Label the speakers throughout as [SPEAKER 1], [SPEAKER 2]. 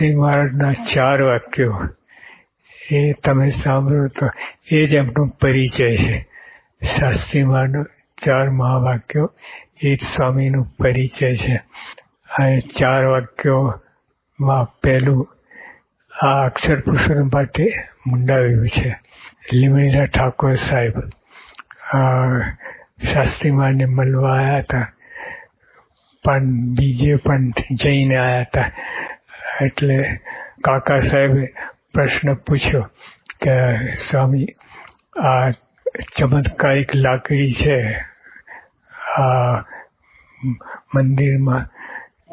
[SPEAKER 1] શાસ્ત્રી મહારાજના ચાર વાક્યો. એ તમે સાંભળો તો એ જ એમનો પરિચય છે. શાસ્ત્રી મહારાજનો ચાર મહાવાક્યો, એ જ સ્વામીનો પરિચય છે. અને ચાર વાક્યોમાં પહેલું આ અક્ષર પુરુષોત્તમ માટે મુંડાવ્યું છે. લીમડીના ઠાકોર સાહેબ શાસ્ત્રી મહારાજને મળવા આવ્યા હતા. પણ બીજે પણ જઈને આવ્યા હતા. એટલે કાકા સાહેબે પ્રશ્ન પૂછ્યો કે, સ્વામી, આ ચમત્કારિક લાકડી છે. આ મંદિરમાં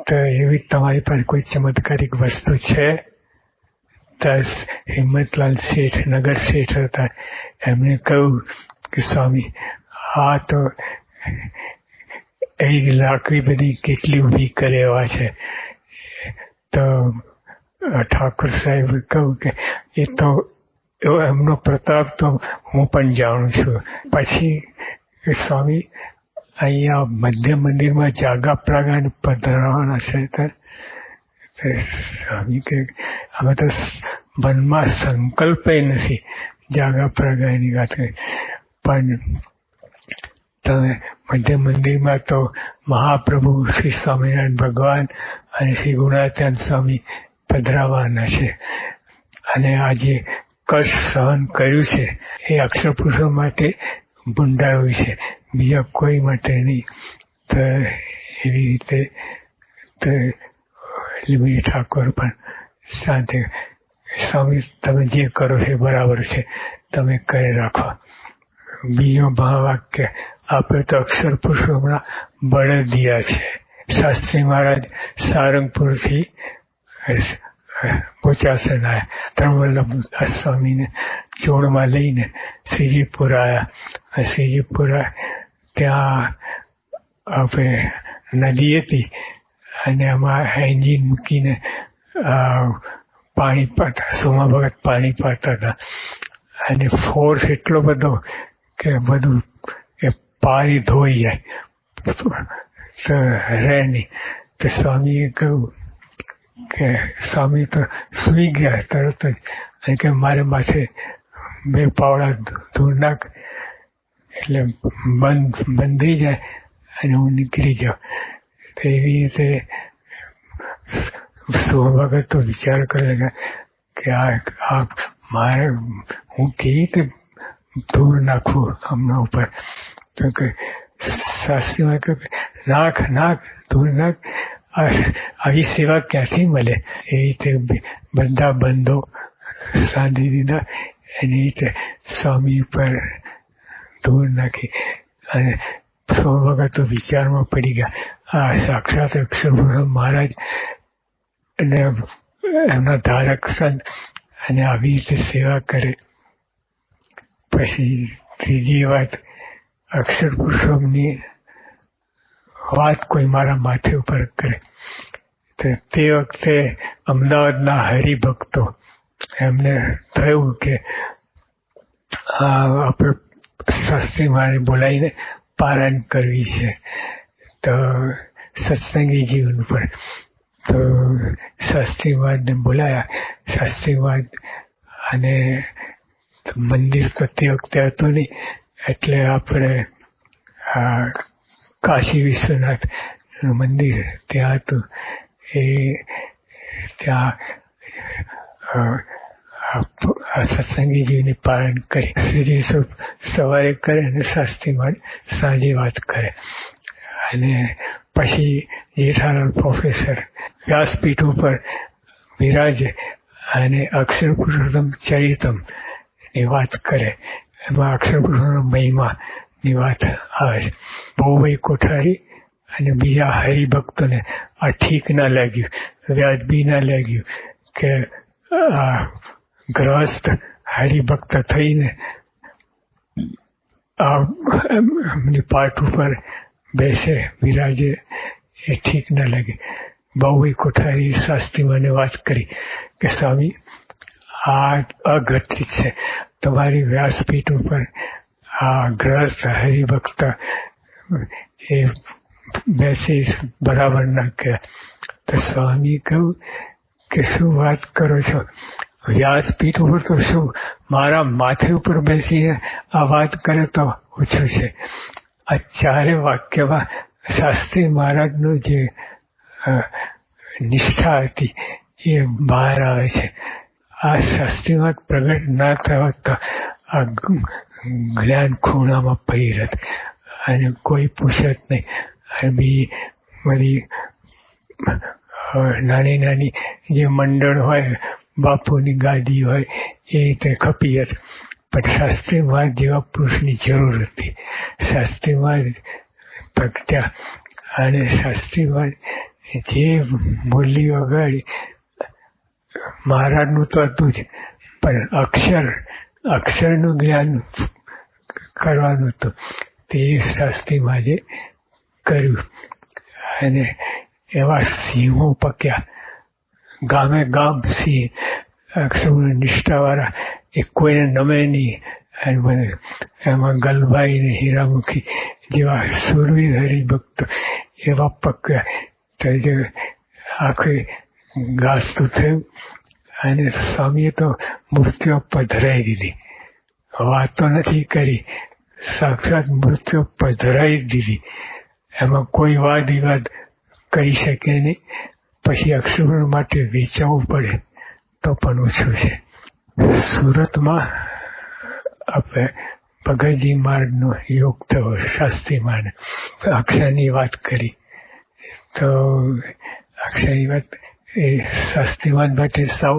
[SPEAKER 1] તો એવી તમારી પાસે કોઈ ચમત્કારિક વસ્તુ છે? દસ હિંમતલાલ શેઠ, નગર શેઠ હતા. એમણે કહ્યું કે, સ્વામી, આ તો એ લાકડી બધી કેટલી ઊભી કરે એવા છે. તો ઠાકોર સાહેબ કહ્યું કે, એ તો એમનો પ્રતાપ તો હું પણ જાણું છું. પછી સ્વામી, અહીંયા મધ્ય મંદિરમાં જાગા પ્રાગાને પધરાવાના છે સ્વામી કે અમે તો મનમાં સંકલ્પ નથી જાગા પ્રગાની વાત કરી. પણ તમે મધ્ય મંદિરમાં તો મહાપ્રભુ શ્રી સ્વામિનારાયણ ભગવાન અને શ્રી ગુણાચંદ સ્વામી પધરાવાના છે. અને આજે કષ્ટ સહન કર્યું છે, એ અક્ષરપુરુષો માટે ભૂંડાયું છે. બીજા કોઈ માટે નહીં. તો એવી રીતે તો લીમડી ઠાકોર પણ સાથે સ્વામી, તમે જે કરો છો બરાબર છે. તમે કરી રાખો. બીજો ભાવ વાક્ય આપણે તો અક્ષર પુરુષો હમણાં બળદિયા છે. શાસ્ત્રી મહારાજ સારંગપુરથી બોચાસન આવ્યા ધર્મવલ્લભ સ્વામીને જોડમાં લઈને શ્રીજીપુર આવ્યા શ્રીજીપુરા ત્યાં આપણે નદી હતી, અને એમાં એન્જિન મૂકીને પાણી પાતા, સોમા ભગત પાણી પાતા હતા. અને ફોર્સ એટલો બધો કે બધું એ પાણી ધોઈ જાય રહે નહીં તો સ્વામીએ કહ્યું કે સ્વામી તો સુઈ ગયા તરત જ અને કે મારે માથે બે પાવડા ધૂળ નાખ એટલે બંધ બંધી જાય અને હું નીકળી જાઉં તો એવી રીતે ભગત તો વિચાર કરે કે આ મારે હું કેવી રીતે ધૂળ નાખવું હમણાં ઉપર. તો કે શાસ્ત્રીમાં કહ્યું નાખ નાખ ધૂળ નાખ આવી સેવા ક્યાંથી મળે? એ રીતે બધા બંધો સાંધી દીધા. એની રીતે સ્વામી ઉપર ધૂળ નાખી અને સો વખત તો વિચારમાં પડી ગયા. આ સાક્ષાત મહારાજ અને એમના ધારક સંત અને આવી રીતે સેવા કરે. પછી ત્રીજી વાત, અક્ષર પુરુષોમની વાત કોઈ મારા માથે ઉપર કરે. તો તે વખતે અમદાવાદના હરિભક્તો, એમને થયું કે આપણે સસ્તી મારે બોલાવીને પારાયણ કરવી છે. તો સત્સંગી જીવન પર. તો શાસ્ત્રીવાદને બોલાયા. શાસ્ત્રીવાદ અને મંદિર કરતી વખતે હતું નહીં. એટલે આપણે કાશી વિશ્વનાથ મંદિર ત્યાં હતું એ ત્યાં સત્સંગીજીની પાલન કરી. શ્રીજી સવારે કરે અને શાસ્ત્રીમાં સાંજે વાત કરે. અને પછી જેઠાલાલ પ્રોફેસર વ્યાસપીઠ ઉપર વિરાજે અને અક્ષર પુરુષોત્તમ ચરિતમ ની વાત કરે. એમાં અક્ષરકૃષ્ણનો મહિમા ની વાત આવે. છે બહુભાઈ કોઠારી અને બીજા હરિભક્તોને આ ઠીક ના લાગ્યું, વ્યાજબી ના લાગ્યું કે આ ગ્રહસ્થ હરિભક્ત થઈને એમની પાઠ ઉપર બેસે, વિરાજે, એ ઠીક ના લાગે. બહુ કોઠારી શાસ્ત્રી મને વાત કરી કે સ્વામી આ અઘટિત છે. તમારી વ્યાસપીઠ ઉપર આ ગ્રસ્ત હરિભક્ત એ બેસી બરાબર ના કહે. તો સ્વામી કહ્યું કે શું વાત કરો છો? વ્યાસપીઠ ઉપર તો શું? મારા માથે ઉપર બેસીને આ વાત કરે તો ઓછું છે. આ ચારે વાક્યમાં શાસ્ત્રી મહારાજનું જે નિષ્ઠા હતી એ બહાર આવે છે. આ શાસ્ત્રીમાં પ્રગટ ના થયો તો આ જ્ઞાન ખૂણામાં પડી રહેત. અને કોઈ પૂછત નહીં. અને બી બધી નાની નાની જે મંડળ હોય, બાપુની ગાદી હોય, એ રીતે ખપી હતી. પણ શાસ્ત્રીવાદ જેવા પુરુષની જરૂર હતી. શાસ્ત્રીવાદ પ્રગટ્યા. અને શાસ્ત્રીવાદ જે મૂલ્યો વગાડી મહારાજનું તો હતું જ. પણ અક્ષર, અક્ષરનું જ્ઞાન કરવાનું હતું. તે શાસ્ત્રીમાં જે કર્યું. અને એવા સિંહો પક્યા. ગામે ગામ સિંહ. અક્ષર નિષ્ઠાવાળા. એ કોઈને નમે નહીં. અને મને એમાં ગલભાઈ ને હીરામુખી જેવા સુરવીર હરિભક્ત એવા પક્યા. તો જે આખી ગાસતું થયું. અને સ્વામીએ તો મૂર્તિઓ પધરાઈ દીધી. વાતો નથી કરી, સાક્ષાત મૃત્યુ પધરાઈ દીધી. એમાં કોઈ વાદ વિવાદ કરી શકે નહીં. પછી અક્ષરણ માટે વેચવું પડે તો પણ ઓછું છે. સુરતમાં આપણે ભગતજી માર્ગનો યોગ થયો, શાસ્ત્રી માર્ગ. અક્ષરની વાત કરી. તો અક્ષરની વાત એ શાસ્ત્રીવાદ માટે સાવ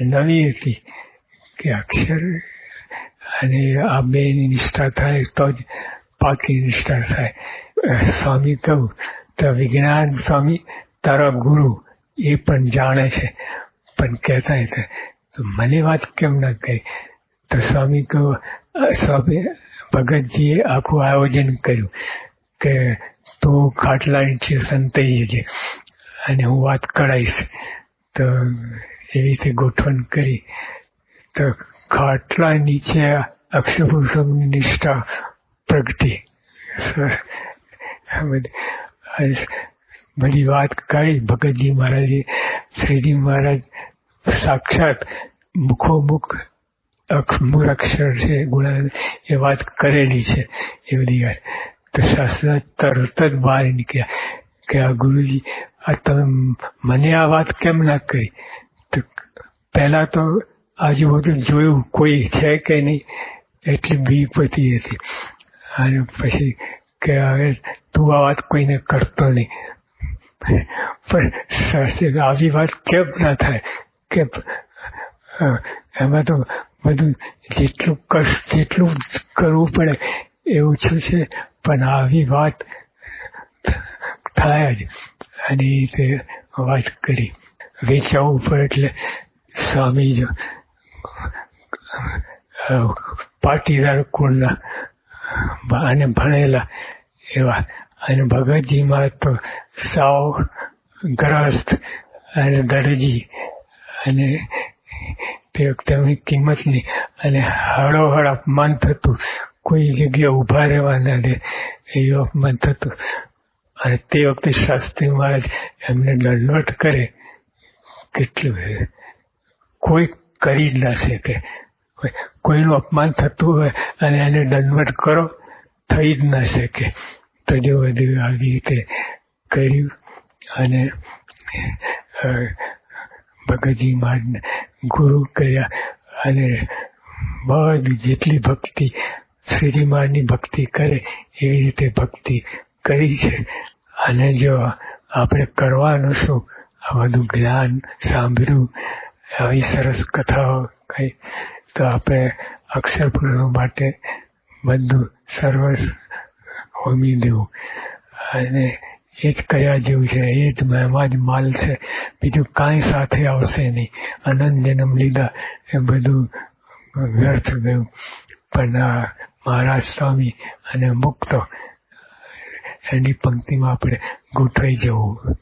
[SPEAKER 1] નવી હતી કે અક્ષર અને આ બેની નિષ્ઠા થાય તો જ પાકી નિષ્ઠા થાય. સ્વામી કહું, તો વિજ્ઞાન સ્વામી, તારા ગુરુ એ પણ જાણે છે. પણ કહેતા હતા તો મને વાત કેમ ના કહી તો સ્વામી કહું સ્વામી, ભગતજીએ આખું આયોજન કર્યું કે તો ખાટલા નીચે સંતૈયે છે અને હું વાત કરાવીશ તો એવી રીતે ગોઠવણ કરી. તો ખાટલા નીચે અક્ષર નિષ્ઠા પ્રગટી બધી. વાત કરી. ભગતજી મહારાજે, શ્રીજી મહારાજ સાક્ષાત મુખોમુખ મૂળ અક્ષર છે ગુણા એ વાત કરેલી છે. એ બધી વાત. તો શાસ્ત્ર તરત જ બહાર નીકળ્યા. કે આ ગુરુજી આ તમે મને આ વાત કેમ ના કરી તો પહેલા તો આજુબાજુ જોયું કોઈ છે કે નહીં, એટલી બી પતી હતી. અને પછી કે હવે તું આ વાત કોઈને કરતો નહીં. પણ શાસ્ત્રી આવી વાત કેમ ના થાય? કે એમાં તો બધું જેટલું કષ્ટ જેટલું કરવું પડે એવું ઓછું છે. પણ આવી વાત થાય જ. અને તે વાત કરી. વેચાવવું પડે એટલે સ્વામી જો પાટીદાર કુળના અને ભણેલા એવા. અને ભગતજીમાં તો સાવ ગ્રસ્ત અને દરજી અને તે તેમની કિંમત નહીં. અને હળોહળ અપમાન થતું. કોઈ જગ્યાએ ઊભા રહેવા ના દે એવું અપમાન થતું. અને તે વખતે શાસ્ત્રી મહારાજ એમને દંડવટ કરે. કેટલું કોઈ કરી જ ના શકે. કોઈનું અપમાન થતું હોય અને એને દંડવટ કરો, થઈ જ ના શકે. તો જો બધું આવી રીતે કર્યું અને ભગતજી મહારાજને ગુરુ કર્યા અને બધી જેટલી ભક્તિ શ્રીજી મહારાજની ભક્તિ કરે, એવી રીતે ભક્તિ કરી છે. અને જો આપણે કરવાનું શું? આ બધું જ્ઞાન સાંભળ્યું, આવી સરસ કથાઓ કઈ તો આપણે અક્ષરપૂર્ણ માટે બધું સર્વસ હોમી દેવું. અને એ જ કયા જેવું છે, એ જ એમાં જ માલ છે. બીજું કાંઈ સાથે આવશે નહીં. અનંત જન્મ લીધા, એ બધું વ્યર્થ ગયું. પણ મહારાજ સ્વામી અને મુક્તો એની પંક્તિમાં આપણે ગોઠવાઈ જવું.